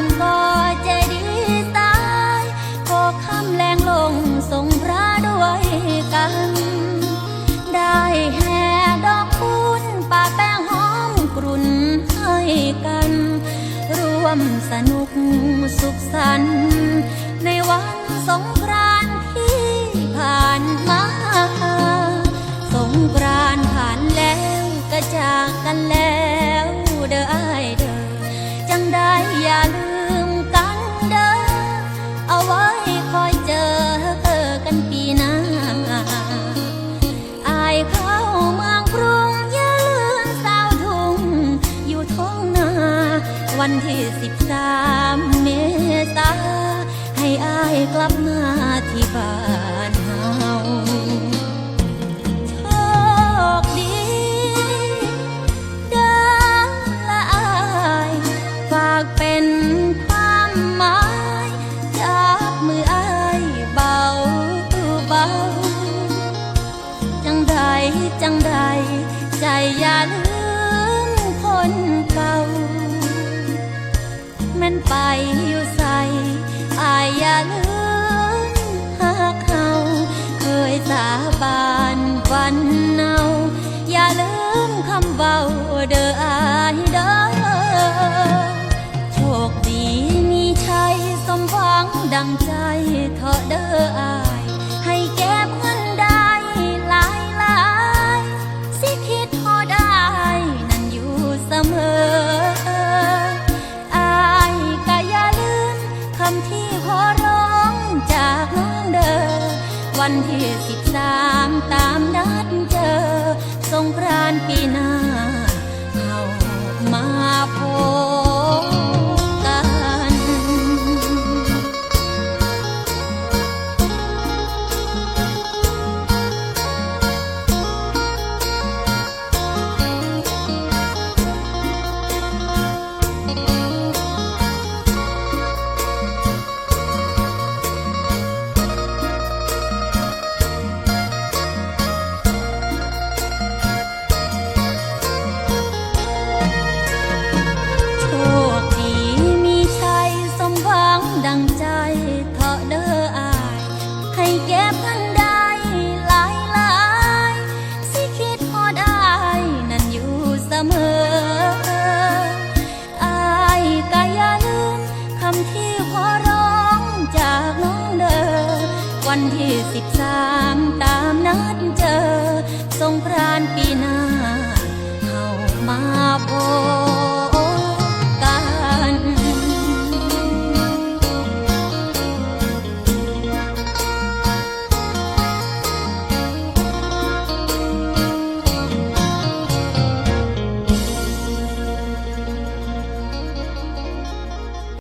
านก็ใจดีตายขอคำแรงลงทรงพระด้วยกัน ได้แห่ดอกคุณป่าแป้งหอมกรุ่นให้กัน ร่วมสนุกสุขสันต์ในวันสงกราน กันปีหน้าอายเข้าเมืองกรุงอย่าลืมสาวทุ่งอยู่ท้องนา วันที่สิบสามเมษาให้อายกลับมาที่บ้าน เด้ออายเด้อโชคดีมีชัยสมหวังดังใจเถอะเด้ออาย ให้เก็บเงินได้หลายหลายสิคิดพอได้นั่นอยู่เสมออายก็อย่าลืมคำที่ขอร้องจากน้องเด้อวันที่สิบสามตามนัดเจอสงกรานต์ปีหน้า ใจเถาะเด้ออาย ให้เก็บเงินได้หลายหลายสิคิดพอได้นั่นอยู่เสมอ อายก็อย่าลืมคำที่ขอร้องจากน้องเด้อวันที่สิบสามตามนัดเจอสงกรานปีหน้าเข้ามาพบ